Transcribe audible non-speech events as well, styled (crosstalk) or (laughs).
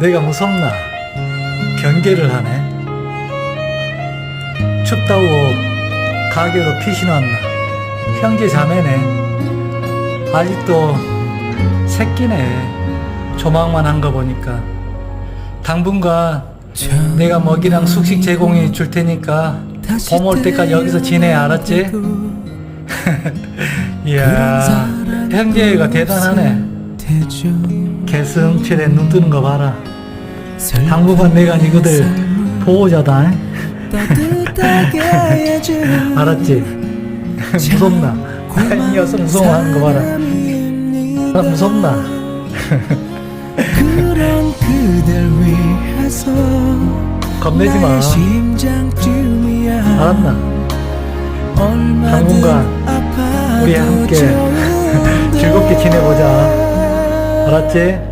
내가 무섭나? 경계를 하네. 춥다고 가게로 피신 왔나? 형제 자매네. 아직도 새끼네. 조망만 한 거 보니까. 당분간 내가 먹이랑 숙식 제공해 줄 테니까 봄 올 때까지 여기서 지내 알았지? (laughs) 이야 형제가 대단하네 개슴칠에 눈 뜨는 거 봐라 당분간 내가 니거들 보호자다 알았지? 무섭나? 이 녀석 무서워하는 거 봐라 나 무섭나? 겁내지 마 알았나? 당분간 우리 함께 (laughs) 즐겁게 지내보자 알았지?